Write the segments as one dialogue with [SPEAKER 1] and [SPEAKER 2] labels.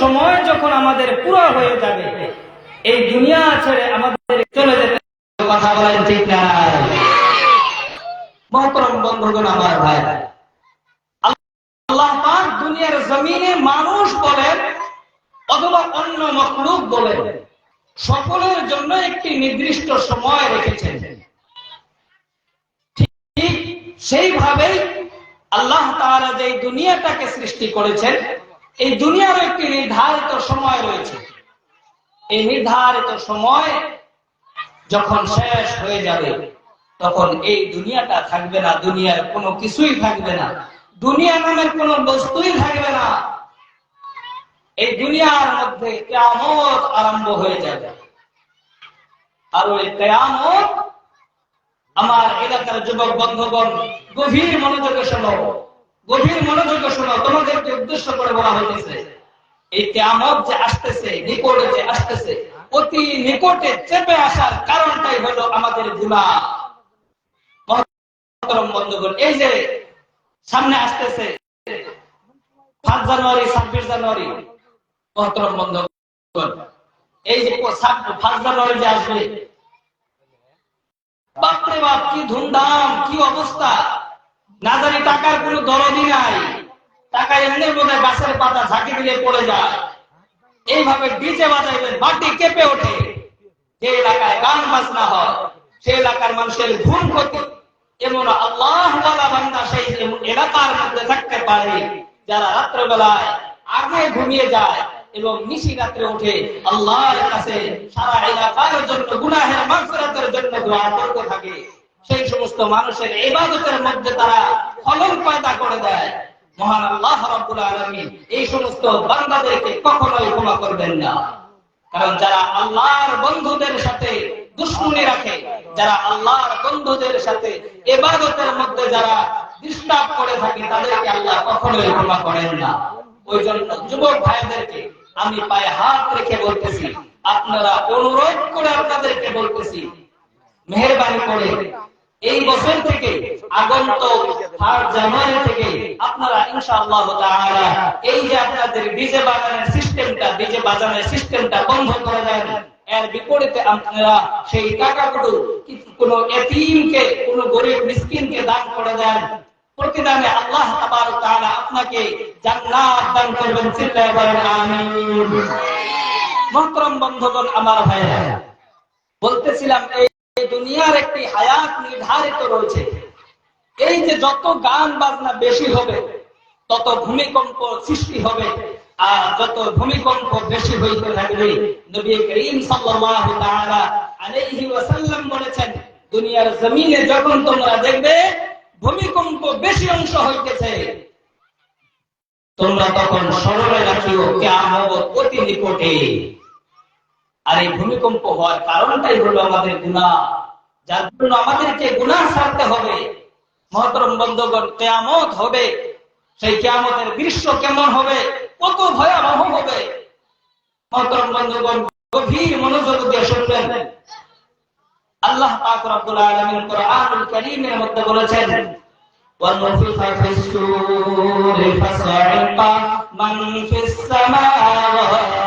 [SPEAKER 1] সময় যখন আমাদের পুরো হয়ে যাবে, এই দুনিয়া ছেড়ে আমাদের চলে যেতে
[SPEAKER 2] কথা বলেন ঠিক না। বন্ধুগণ, আমার ভাই।
[SPEAKER 1] আল্লাহ দুনিয়ার জমিনে মানুষ বলেন অথবা অন্য মখলুক বলেন, সকলের জন্য একটি নির্দিষ্ট সময় রেখেছেন। ঠিক সেইভাবেই আল্লাহ তাআলা যে দুনিয়াটাকে সৃষ্টি করেছেন এই দুনিয়ার একটি নির্ধারিত সময় রয়েছে। এই নির্ধারিত সময় যখন শেষ হয়ে যাবে, তখন এই দুনিয়াটা থাকবে না, দুনিয়ার কোনো কিছুই থাকবে না, দুনিয়া নামের কোনো বস্তুই থাকবে না। এই দুনিয়ার মধ্যে কেয়ামত আরম্ভ হয়ে যাবে। আর ওই কেয়ামত আমার এলাকার যুবক বন্ধুগণ গভীর মনোযোগে শোনো। গভীর মনোযোগে শোনো তোমাদেরকে উদ্দেশ্য করে বলা হয়েছে এই কেয়ামত যে আসতেছে, নিকটে যে আসতেছে, অতি নিকটে চেপে আসার কারণটাই হলো আমাদের গুণা। এই যে সামনে আসতেছে সাত জানুয়ারি, ছাব্বিশ জানুয়ারি মহতরম বন্ধুগণ, এই যে ফার্স্ট জানুয়ারি যে আসবে, বাপরে বাপ, কি ধুমধাম, কি অবস্থা। না জানি টাকার কোনো দরদি নাই। টাকা এমনি বোধ গাছের পাতা ঝাঁকি দিলে পড়ে যায়। এইভাবে ডিজে বাজাইবেন, মাটি কেঁপে ওঠে। যে এলাকায় গান বাজনা হয়, সে এলাকার মানুষের ঘুম ক্ষতি। এমন আল্লাহ বান্দা, সেই এলাকার মধ্যে থাকতে পারে, যারা রাত্রবেলায় আগে ঘুমিয়ে যায় এবং নিশি রাত্রে উঠে আল্লাহর কাছে সারা এলাকার জন্য, গুনাহের মাগফিরাতের জন্য দোয়া করতে থাকে। সেই সমস্ত মানুষের ইবাদতের মধ্যে তারা ফলন পয়দা করে দেয়। মহান আল্লাহ রাব্বুল আলামিন এই সমস্ত বান্দাদেরকে কখনোই ক্ষমা করবেন না। কারণ যারা আল্লাহর বন্ধুদের সাথে দুশ্মনী রাখে, যারা আল্লাহর বন্ধুদের সাথে এবাদতের মধ্যে যারা ডিস্টার্ব করে থাকে, তাদেরকে আল্লাহ কখনোই ক্ষমা করেন না। ওই জন্য যুবক ভাইদেরকে আমি পায়ে হাত রেখে বলতেছি, আপনারা অনুরোধ করে আপনাদেরকে বলতেছি, মেহরবানি করে এই বছর থেকে আগন্তক থার্ড জানুয়ারি থেকে আপনারা ইনশাআল্লাহ তাআলা এই যে আপনাদের ডিজে বাজানোর সিস্টেমটা, ডিজে বাজানোর সিস্টেমটা বন্ধ করে দেন। এর বিপরীতে আপনারা সেই টাকাগুলো কোন এতিমকে, কোন গরিব মিসকিনকে দান করে দেন। প্রতিদানে আল্লাহ তাবারক তাআলা আপনাকে জান্নাত দান করবেন, চিল্লায় বলেন, আমিন। মহতরম বন্ধুগণ, আমার ভাইরা বলতেছিলাম এই দুনিয়ার একটি হায়াত নির্ধারিত রয়েছে। এই যে যত গান বাজনা বেশি হবে, তত ভূমিকম্প সৃষ্টি হবে, আর যত ভূমিকম্প বেশি হইতে থাকবে, নবী করিম ওয়াসাল্লাম বলেছেন, দুনিয়ার জমিনে যখন তোমরা দেখবে ভূমিকম্প বেশি অংশ হইতেছে, তোমরা তখন স্মরণে রাখিও কিয়ামত অতি নিকটে। আর এই ভূমিকম্প হওয়ার কারণটাই হলো আমাদের গুনাহ যার জন্য আমাদেরকে গুনাহ ছাড়তে হবে মহতরম বন্ধগণ কেয়ামত হবে সেই কেয়ামতের দৃশ্য কেমন হবে কত ভয়াবহ হবে মহতরম বন্ধগণ গভীর মনোযোগ দিয়ে শুনবেন আল্লাহ পাক রব্বুল আলামিন কোরআনুল কারীমের মধ্যে বলেছেন ونفخ في السور فصعق من في السماوات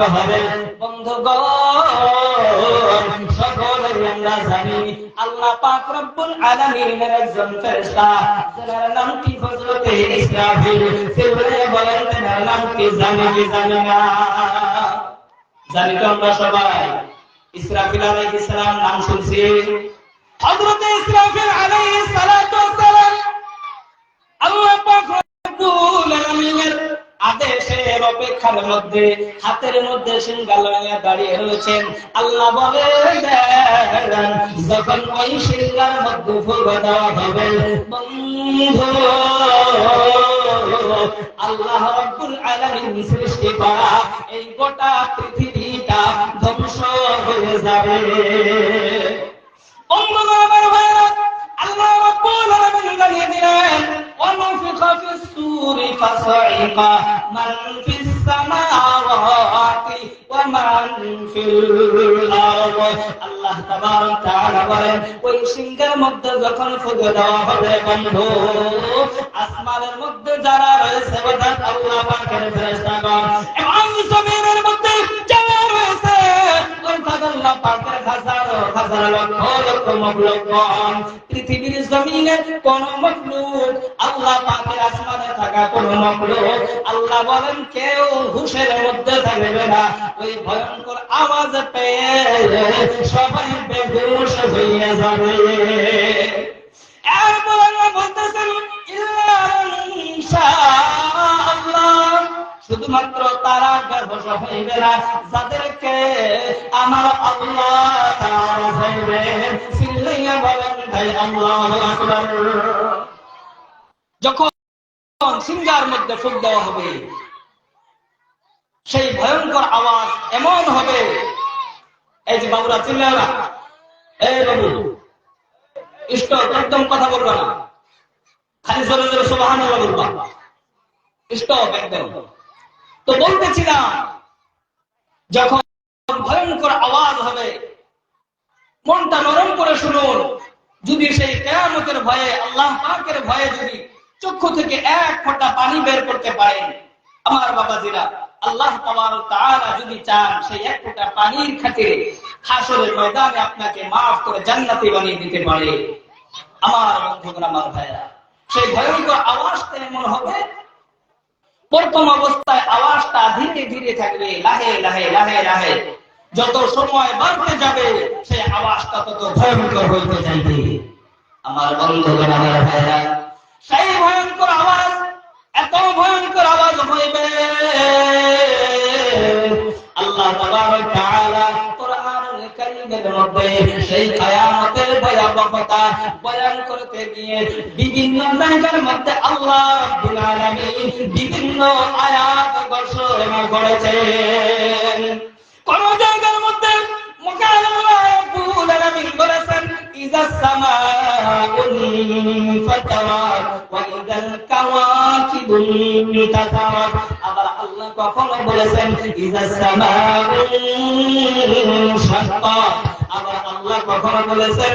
[SPEAKER 1] ভয়ানক হবে। বন্ধুগণ সকলে আমরা জানি, আল্লাহ পাক রব্বুল আলামিনের একজন ফেরেশতা, যার নাম কি হযরতে ইসরাফিল। ফিরলে বলেন তার নাম কি জানি কি জানি না? জানি তো আমরা সবাই। ইসরাফিল আলাইহিস সালাম নাম শুনছি। হযরতে ইসরাফিল আলাইহিস সালাতু ওয়াসসালাম আল্লাহ পাক রব্বুল আলামিনের আদেশের অপেক্ষার মধ্যে, হাতের মধ্যে সিঙ্গা লয়া দাঁড়িয়ে রয়েছেন। আল্লাহ বলে যখন ওই সিঙ্গার মধ্যে ফুল দেওয়া হবে, বন্ধু, আল্লাহ রব্বুল আলামিন সৃষ্টি করা এই গোটা পৃথিবীটা ধ্বংস হয়ে যাবে। বন্ধুগণ আমার ভাইরা আল্লাহ রাব্বুল আলামিন জানিয়ে দিলেন ওয়ানুফিখা ফিস সূরি ফাসাইকা মান ফিস সামাওয়াতি ওয়া মান ফিল আরদ। আল্লাহ বলেন, ওই সিংহের মধ্যে যখন ফুঁকে দেওয়া হবে, বন্ধু, আসমানের মধ্যে যারা রয়েছে, অর্থাৎ আল্লাহ পাকের ফেরেশতাগণ, এবং জমিনের মধ্যে যারা পৃথিবীর জমিনে কোন মখলুক, আল্লাহ পাকের আসমানে থাকা কোন মখলুক, আল্লাহ বলেন কেউ হুশের মধ্যে থাকবে না। ওই ভয়ঙ্কর আওয়াজ পেয়ে সবাই বেহুশ হয়ে যাবে। এরপর আল্লাহ বলতেছেন, ইল্লা ইনশাআল্লাহ শুধুমাত্র তারা বেহুশ হইবে না, যাদেরকে আমার যখন সিঙ্গার মধ্যে ফুক দেওয়া হবে, সেই ভয়ঙ্কর আওয়াজ এমন হবে, এই যে বাবুরা চিল্লায় না এই বাবু, ইষ্ট একদম কথা বলবা না। খালি জোরে জোরে সুবাহান বলবা। ইষ্ট, একদম। তো বলতেছিলাম, যখন ভয়ঙ্কর আওয়াজ হবে, মনটা নরম করে শুনুন। যদি সেই কেয়ামতের ভয়ে, আল্লাহ পাকের ভয়ে যদি চক্ষু থেকে এক ফোঁটা পানি বের করতে পারেন, আমার বাবাজিরা, আল্লাহ তাআলা যদি চান সেই এক ফোঁটা পানির খাতিরে হাসরের ময়দানে আপনাকে মাফ করে জান্নাতি বানিয়ে দিতে পারে। আমার বন্ধুগণ, আমার ভাইরা সেই ভয়ঙ্কর আওয়াজটা এমন হবে প্রথম অবস্থায় আওয়াজটা ধীরে ধীরে থাকবে, লাহে লাহে লাহে লাহে। যত সময় বাড়তে যাবে, সে আওয়াজটা তত ভয়ঙ্কর হইতে যাইবে আমার বন্ধুগণ, আমার ভাইরা সেই ভয়ঙ্কর আওয়াজ, এত ভয়ঙ্কর আওয়াজ হইবে। আল্লাহ তাআলা কারীমের মধ্যে সেই কায়ামতের ভয়াবহতা বয়ান করতে গিয়ে বিভিন্ন জায়গার মধ্যে আল্লাহ বিভিন্ন আয়াত ঘোষণা করেছেন। কোন জায়গার মধ্যে মকান আল্লাহ রাব্বুল ইযা সামাউন ফাতারাত ওয়া ইযাল কাওয়াকিবুন আবার আল্লাহ কখনো বলেছেন আবার আল্লাহ কখনো বলেছেন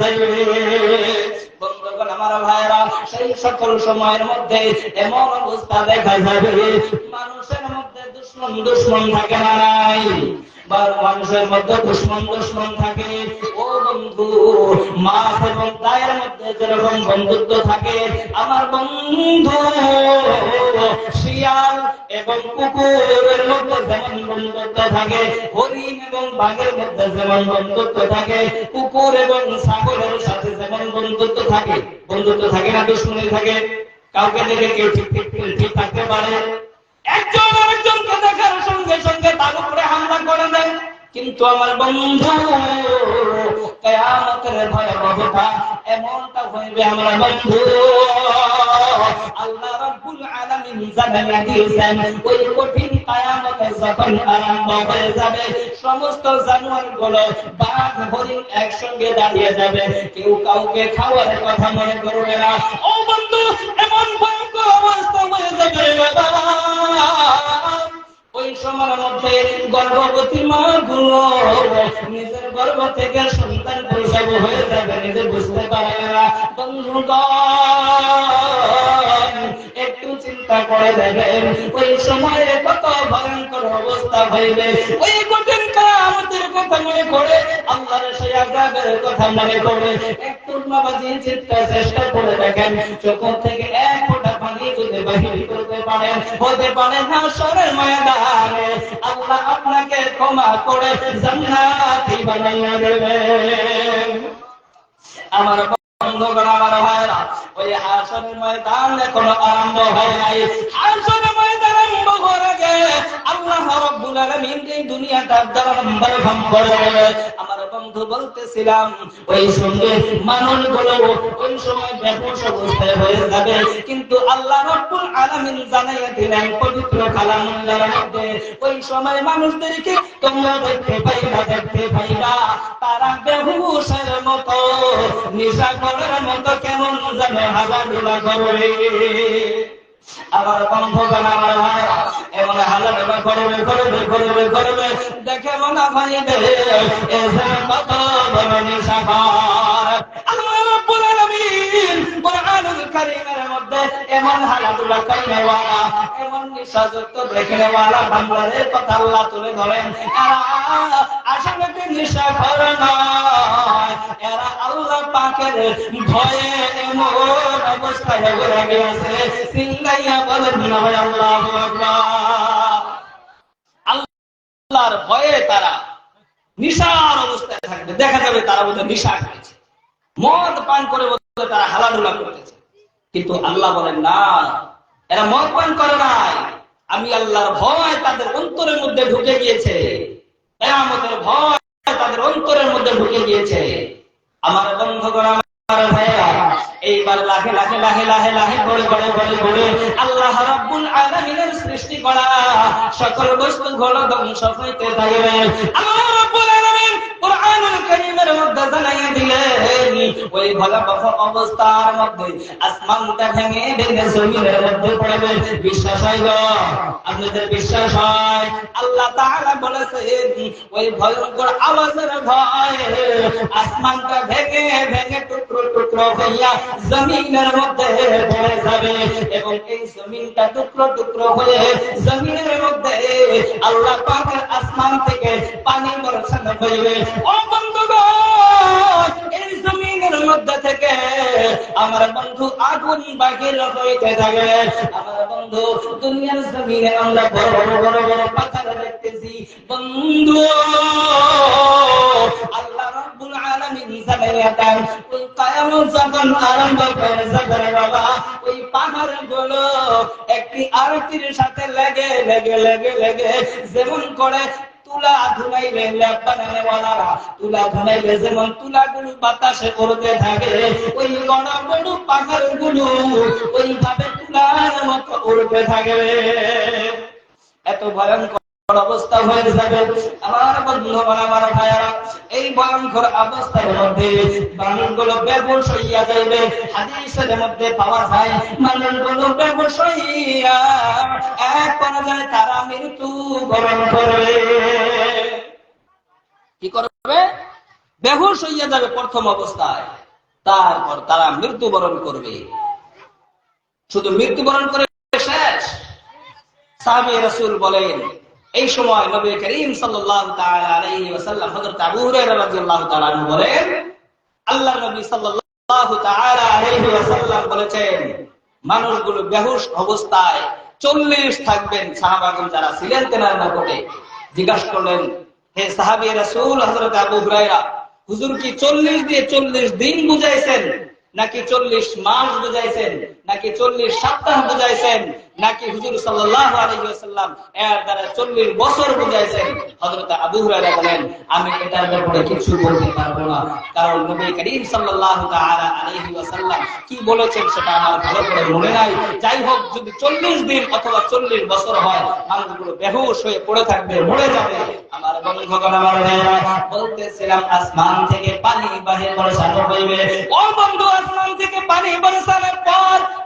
[SPEAKER 1] যাইবে। বন্ধুগণ, আমার ভাইরা সেই সকল সময়ের মধ্যে এমন অবস্থা দেখা যাবে, মানুষের মধ্যে দুশ্মন দুশ্মন থাকে না নাই। মানুষের মধ্যে দুশ্মন দুশ্মন থাকে। বন্ধু এবং মধ্যে যেরকম বন্ধুত্ব থাকে, আমার বন্ধু শিয়াল এবং কুকুরের মধ্যে যেমন বন্ধুত্ব থাকে, হরিণ এবং বাঘের মধ্যে যেমন বন্ধুত্ব থাকে, কুকুর এবং সাথে যেমন বন্ধুত্ব থাকে। বন্ধুত্ব থাকে না, দুশ্মনী থাকে। কাউকে দেখে কেউ ঠিক ঠিক ঠিক থাকতে পারে। একজন আরেকজনকে দেখার সঙ্গে সঙ্গে তার উপরে হামলা করে দেয়। কিন্তু আমার বন্ধু কেয়ামতের ভয়াবহতা এমনটা হইবে আমার বন্ধু আল্লাহ রাব্বুল আলামিন জানাইয়া দিয়েছেন, ওই কঠিন কিয়ামতে যখন আরম্ভ হয়ে যাবে, সমস্ত জানোয়ারগুলো বাঘ, হরিণ একসঙ্গে দাঁড়িয়ে যাবে। কেউ কাউকে খাওয়ার কথা মনে করবে না। ও বন্ধু, এমন ভয়ঙ্কর অবস্থা হয়ে যাবে বাবা। ওই সময়ের মধ্যে গর্ভবতী মা গুলো নিজের গর্ভ থেকে সন্তান প্রসব হয়ে যাবে, নিজে বুঝতে পারে না। বন্ধুগণ পড়ে দেখেন, ওই সময়ে কত ভয়ঙ্কর অবস্থা হইবে। ওই কঠিন কামতের কথা মনে করে, আল্লাহর সেই কথা মনে করে একটু বাবাজি চিন্তা চেষ্টা করে দেখেন চোখ থেকে এক ফোঁটা পানি যদি বাহির আপনাকে ক্ষমা করে বানাইয়া আমার ভাইরা ওই আসনের ময়দান এখনও আরম্ভ হয় নাই। আসনের ময়দান ওই সময় কিন্তু আল্লাহ রাব্বুল জানাইয়া দিলেন, পবিত্র মধ্যে, ওই সময় মানুষদেরকে তোমরা দেখতে পাইবা দেখতে পাইবা, তারা বেহুশের মতো, নিশা করার মতো কেমন হাজারুলা করবে আবার বন্ধুগণ আমার ভাইরা এমন হালালা করবে করবে করবে করবে দেখে মনে হয় এসে নিশা কর কোরআনুল কারীমের মধ্যে এমন হালাতুলা কইনেওয়ালা, এমন নিশাযুক্ত দেখনেওয়ালা বান্দাদের কথা তুলে ধরেন। আসলে করে নয়। পাকের ভয়ে এমন অবস্থায় গেছে। বলেন আল্লাহ আল্লাহর ভয়ে তারা নিশার অবস্থায় থাকবে। দেখা যাবে তারা বোধহয় নিশা খেয়েছে। মদ পান করে বোধহয় তারা হালাধুলা করতেছে। কিন্তু আল্লাহ বলেন, না, এরা মদ পান করে নাই। আমি আল্লাহর ভয় তাদের অন্তরের মধ্যে ঢুকে গিয়েছে। কেয়ামতের ভয় তাদের অন্তরের মধ্যে ঢুকে গিয়েছে। আমার বন্ধুগণ, আমার এইবার লাহে লাহে লাহে লাহে লাহে করে করে করে আল্লাহ রাব্বুল আলামিনের সৃষ্টি করা সকল বস্তু গুলো ধ্বংস হইতে থাকবে আল্লাহ রাব্বুল আলামিন কারীমের মধ্যে জানাইয়া দিলেন ওই ভয়াবহ অবস্থার মধ্যে আসমানটা ভেঙে ভেঙে জমিনের মধ্যে পড়বে। বিশ্বাস হয় গো? আপনাদের বিশ্বাস হয়? আল্লাহ তাআলা বলেছেন, ওই ভয়ঙ্কর আওয়াজের ভয়ে আসমানটা ভেঙে ভেঙে টুকরো টুকরো হইয়া জমিনের মধ্যে পড়ে যাবে এবং এই জমিনটা টুকরো টুকরো হয়ে জমিনের মধ্যে আল্লাহ পাকের আসমান থেকে পানি বর্ষণ হইবে। ও বন্ধুগণ, এই জমিনের মধ্যে থেকে আমার বন্ধু আগুন বাহির হইতে থাকে। আমার বন্ধু, দুনিয়ার জমিনে আমরা বড় বড় বড় বড় পাথর দেখতেছি। বন্ধু, আল্লাহ রাব্বুল আলামিন জানাইয়া দেন ওই কিয়ামত যখন আরম্ভ হয়ে যাবে বাবা, ওই পাহাড়গুলো একটি আরেকটির সাথে লেগে লেগে লেগে লেগে যেমন করে তুলা তুলা এত ভয়ঙ্কর অবস্থা হয়ে যাবে। আমার আমার ভাইয়ারা, এই ভয়ঙ্কর অবস্থার মধ্যে মানুষগুলো বেবস হইয়া যাইবে। হাদিসের মধ্যে পাওয়া যায়, মানুষগুলো বেবস হইয়া এক পর্যায়ে তারা মৃত্যু বরণ করবে। কি করবে? বেহুশ হইয়া যাবে প্রথম অবস্থায়। তারপর তারা মৃত্যুবরণ করবে। শুধু মৃত্যুবরণ করে শেষ। সাহাবী রাসূল বলেন, এই সময় নবী করিম সাল্লাল্লাহু বলেন আল্লাহ নবী বলেছেন, মানুষগুলো বেহুশ অবস্থায় 40 থাকবেন সাহাবাগণ যারা ছিলেন তেনার নিকটে। জিজ্ঞাসা করলেন সাহাবী রাসূল হযরত আবু হুরায়রা, হুজুর কি 40 দিয়ে 40 দিন বুঝাইছেন, নাকি 40 মাস বুঝাইছেন? নাকি 40 সপ্তাহ বুঝাইছেন? নাকি হুজুর সাল্লাল্লাহু আলাইহি এর দ্বারা 40 বছর বুঝাইছেন? হযরত আবু হুরায়রা বলেন, আমি এটার ব্যাপারে কিছু বলতে পারব না। কারণ নবী করিম সাল্লাল্লাহু তাআলা আলাইহি কি বলেছেন সেটা আমার ভালো করে মনে নাই। যাই হোক, যদি 40 দিন অথবা 40 বছর হয়, মানুষগুলো বেহুশ হয়ে পড়ে থাকবে, মরে যাবে। আমার বন্ধুগণ আমার বলতেছিলাম, আসমান থেকে পানি বাহির বর্ষানো হইবে ও বন্ধু, আসমান থেকে পানি বর্ষানোর পর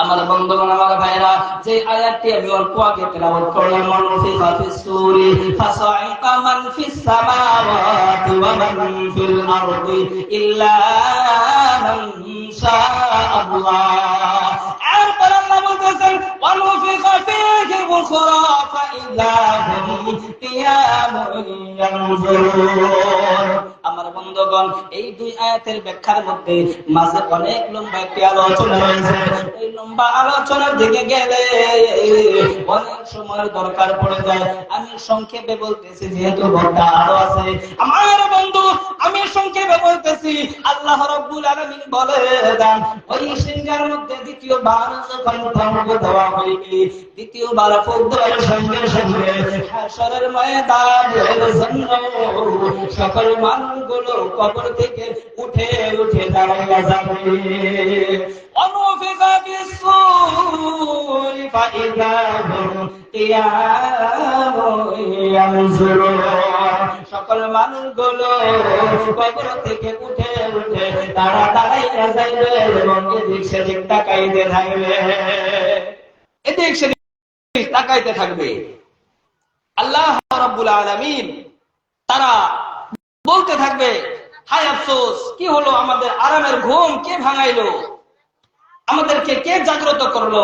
[SPEAKER 1] আমার বন্ধুগণ, আমার ভাইরা যে আয়াতটি আমি অল্প আগে তেলাওয়াত করলাম মান ফি মাফিস সুরি ফাসাইকা মান ফিস সামাওয়াতি ওয়া মান ফিল আরদি ইল্লা মান শাআল্লাহ। আমার এই দুই আয়াতের ব্যাখ্যার মধ্যে মাঝে অনেক লম্বা একটি আলোচনা এই লম্বা আলোচনার দিকে গেলে অনেক দরকার পড়ে যায়। আমি সংক্ষেপে বলতেছি, যেহেতু ঘণ্টা আরও আছে। আমার বন্ধু, আমি সংক্ষেপে বলতেছি, আল্লাহ রাব্বুল বলে দেন, ওই সিংহার মধ্যে দ্বিতীয় দ্বিতীয়বার যখন ধর্ম দেওয়া হইবে দ্বিতীয়বার ফুক দেওয়ার সঙ্গে সঙ্গে হাসরের মানুষগুলো কবর থেকে উঠে উঠে দাঁড়াইয়া যাবে। ফাইদা হুম কিয়ামুন ইয়ানজুরুন সকল মানুষগুলো কবর থেকে উঠে উঠে তারা দাঁড়াইয়া যাইবে এবং এদিক সেদিক তাকাইতে থাকবে। এদিক সেদিক তাকাইতে থাকবে। আল্লাহ রাব্বুল আলামিন তারা বলতে থাকবে, হায় আফসোস, কি হলো আমাদের আরামের ঘুম? কে ভাঙাইলো? আমাদেরকে কে জাগ্রত করলো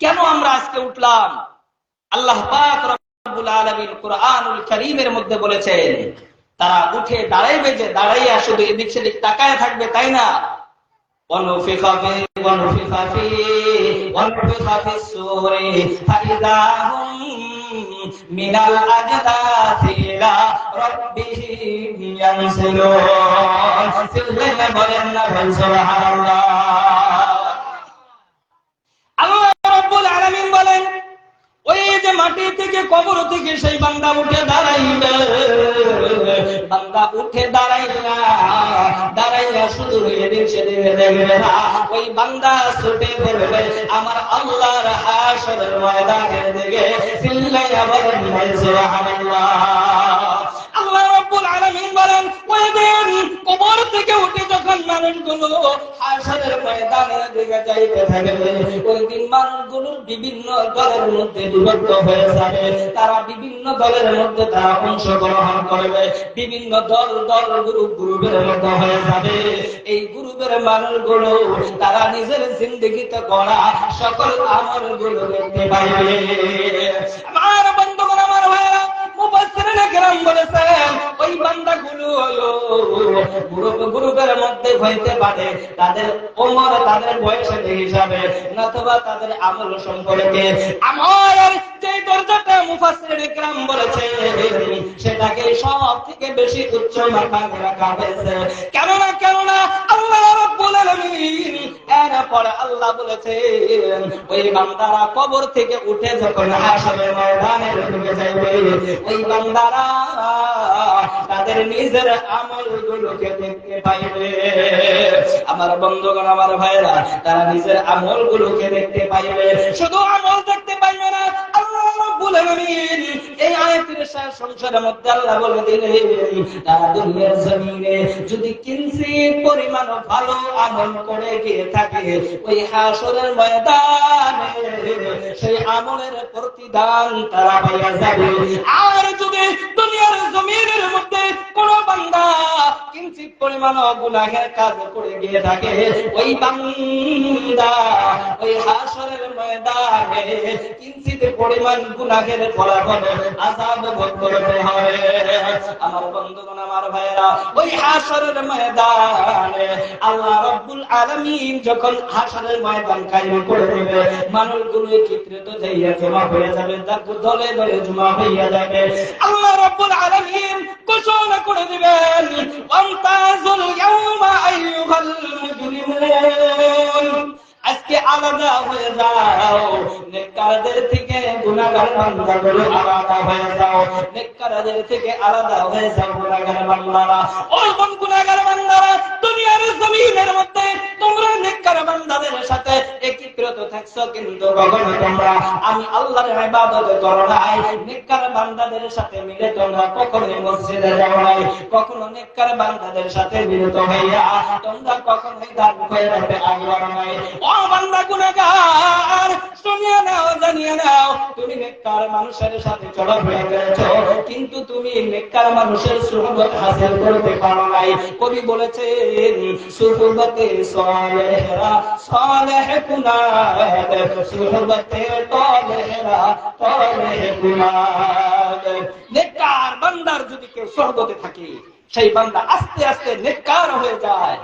[SPEAKER 1] কেন আমরা আজকে উঠলাম আল্লাহ পাক রব্বুল আলামিন কুরআনুল কারীমের মধ্যে বলেছেন তারা উঠে দাঁড়াইবে যে দাঁড়াইয়া শুধু এদিক সেদিক তাকায় থাকবে তাই না ونفخ في ونفخ في ونفخ في السور فإذا هم মিনাল আজদাসি ইলা রাব্বিহিম ইয়ানসিলুন বলেন না ভাই, সুবহানাল্লাহ। আল্লাহ রাব্বুল আলামিন বলেন, ওই যে মাটি থেকে কবর থেকে সেই বান্দা উঠে দাঁড়াইবে। বান্দা উঠে দাঁড়াইলা দাঁড়াইয়া শুধু এদিক সেদিক দেখবে না। ওই বান্দা ছুটে দেখবে আমার আল্লাহর হাসরের ময়দানের দিকে। চিল্লাইয়া বলেন সুবহানাল্লাহ। রাব্বুল আলামিন বলেন, ওই কবর থেকে উঠে যখন মানুষগুলো হাসরের ময়দানের দিকে যাইতে থাকবে ওই দিন মানুষগুলোর বিভিন্ন দলের মধ্যে বিভক্ত হয়ে যাবে তারা বিভিন্ন দলের মধ্যে তারা অংশগ্রহণ করবে বিভিন্ন দল দল, গ্রুপ, গ্রুপের মধ্যে হয়ে যাবে এই গ্রুপের মানুষগুলো তারা নিজের জিন্দগিতে করা সকল আমলগুলো দেখতে পাইবে। আমার বন্ধুগণ, আমার ভাইরা মুফাসসিরিন কেরাম বলেছেন ওই বান্দাগুলো হলো গ্রুপ গ্রুপের মধ্যে হইতে পারে। তাদের ওমর তাদের বয়সের হিসাবে, নতুবা তাদের আমল সম্পর্কে। আমার যে দরজাটা মুফাসসিরিন কেরাম বলেছে সেটাকে সব থেকে বেশি উচ্চ মাথায় রাখা হয়েছে। কেননা কেননা, আল্লাহ রাব্বুল আলামিন আল্লাহ বলেছেন, ওই বান্দারা কবর থেকে উঠে যখন হাসরের ময়দানে ঢুকে যাবে ওই বান্দারা তাদের নিজের আমল গুলোকে দেখতে পাইবে। আমার বন্ধুগণ, আমার ভাইরা তারা নিজের আমল গুলোকে দেখতে পাইবে। শুধু আমল দেখতে পাইবে না পরিমাণ ভালো করে থাকে প্রতিদান আর যদি দুনিয়ার জমিনের কোন বান্দা কিঞ্চিত পরিমাণ গুনাহের কাজ করে গিয়ে থাকে। ওই বান্দা, ওই হাসরের ময়দানে কিঞ্চিত পরিমাণ গুনাহের ফলাফল আযাব ভোগ করতে হবে। আমার বন্ধুগণ, আমার ভাইরা ওই হাসরের ময়দানে আল্লাহ রাব্বুল আলামিন যখন হাসরের ময়দান কায়েম করে দেবে, মানুষগুলো চিত্রিত যাইয়া জমা হয়ে যাবে দলে দলে জমা হইয়া যাবে। আল্লাহ রাব্বুল আলামিন ঘোষণা করে দিবেন ওয়ামতাজুল ইয়াউমা আইয়ুহাল মুজরিমুন। আজকে আলাদা হয়ে যাও। নেককারদের থেকে গুনাহগার বান্দাগুলো আলাদা হয়ে যাও। নেককারদের থেকে আলাদা হয়ে যাও গুনাহগার বান্দারা। ওই কোন গুনাহগার বান্দারা, দুনিয়ার জমিনের মধ্যে তোমরা নেককার বান্দাদের সাথে একীকৃত থাকছো কিন্তু কখনো তোমরা। আমি আল্লাহর ইবাদত করো নাই, নেককার বান্দাদের সাথে মিলে তোমরা কখনো মসজিদে যাও নাই। কখনো নেককার বান্দাদের সাথে মিলিত হইয়া তোমরা কখনোই দান খয়রাতে আগ্রহ নাই। ও বান্দা গুনাহগার, শুনিয়ে নাও, জানিয়ে নাও, তুমি নেককার মানুষের সাথে চলাফেরা করেছ কিন্তু তুমি নেককার মানুষের সুহবত হাসিল করতে পারো নাই। কবি সুহবতে সালেহরা সালেহ কুনাদ সুহবতে কুনাদ নেককার বান্দার যদি কেউ সুহবতে থাকে, সেই বান্দা আস্তে আস্তে নেককার হয়ে যায়।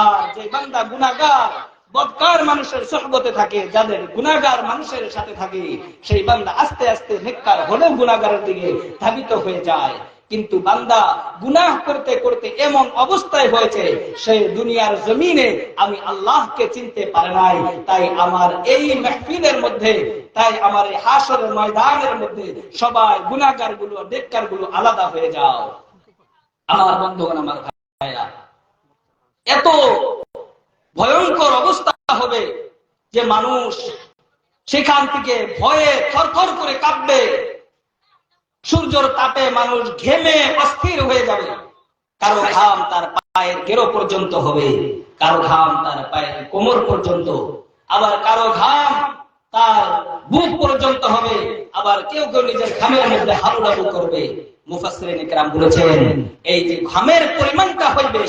[SPEAKER 1] আর যে বান্দা গুনাহগার বদকার মানুষের সহবতে থাকে, যাদের গুনাহগার মানুষের সাথে থাকে, সেই বান্দা আস্তে আস্তে নেককার হলেও গুনাহগারের দিকে ধাবিত হয়ে যায়। কিন্তু বান্দা গুনাহ করতে করতে এমন অবস্থায় হয়েছে, সে দুনিয়ার জমিনে আমি আল্লাহকে চিনতে পারে নাই, তাই আমার এই মেহফিলের মধ্যে, তাই আমার এই হাসরের ময়দানের মধ্যে সবাই গুনাহগারগুলো নেককারগুলো আলাদা হয়ে যাও। আমার বন্ধুগণ, আমার ভাইরা এত ভয়ঙ্কর অবস্থা হবে যে মানুষ সেখান থেকে ভয়ে থরথর করে কাঁপবে। সূর্যর তাপে মানুষ ঘেমে অস্থির হয়ে যাবে। কারও ঘাম তার পায়ের গেরো পর্যন্ত হবে, কারও ঘাম তার পায়ের কোমর পর্যন্ত। আবার কারও ঘাম তার বুক পর্যন্ত হবে, আবার কেউ কেউ নিজের ঘামের মধ্যে হাবুডাবু করবে। মুফাসসিরিন ইকরাম বলেছেন, এই যে ঘামের পরিমাণটা হইবে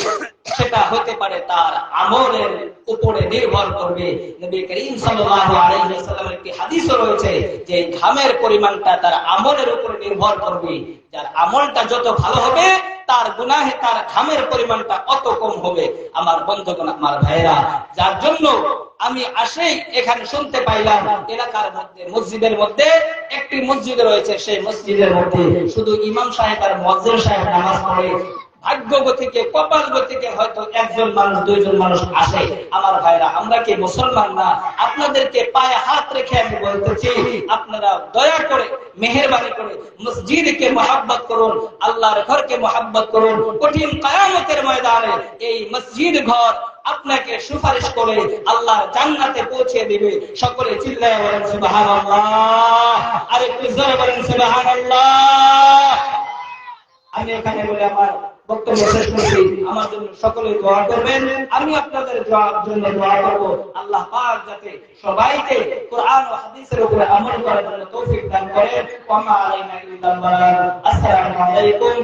[SPEAKER 1] সেটা হতে পারে তার আমলের উপরে নির্ভর করবে। নবী করিম সাল্লাল্লাহু আলাইহি ওয়াসাল্লামের একটি হাদিসও রয়েছে যে ঘামের পরিমাণটা তার আমলের উপরে নির্ভর করবে। যার আমলটা যত ভালো হবে, তার গুনাহে তার ঘামের পরিমাণটা অত কম হবে। আমার বন্ধুগণ, আমার ভাইরা যার জন্য আমি আসেই এখানে শুনতে পাইলাম, এলাকার মধ্যে, মসজিদের মধ্যে, একটি মসজিদ রয়েছে, সেই মসজিদের মধ্যে শুধু ইমাম সাহেব আর মজ্জের সাহেব নামাজ পড়ে। ভাগ্য থেকে কপাল থেকে হয়তো একজন মানুষ, দুইজন মানুষ আসে। আমার ভাইরা, আমরা কি মুসলমান না? আপনাদেরকে পায়ে হাত রেখে আমি বলতেছি, আপনারা দয়া করে, মেহরবানি করে, মসজিদকে মহাব্বত করুন, আল্লাহর ঘরকে মহাব্বত করুন। কঠিন কায়ামতের ময়দানে এই মসজিদ ঘর আপনাকে সুপারিশ করে আল্লাহ জান্নাতে পৌঁছে দিবে। সকলে চিল্লায় বলেন, সুবহানাল্লাহ। আরে একটু বলেন, সুবহানাল্লাহ। আমি এখানে বলে, আমার বক্তব্য শেষ করছি আমার জন্য সকলে দোয়া করবেন। আমি আপনাদের জন্য দোয়া করব। আল্লাহ পাক যাতে সবাইকে কোরআন ও হাদিসের উপরে আমল করার জন্য তৌফিক দান আসসালামু আলাইকুম।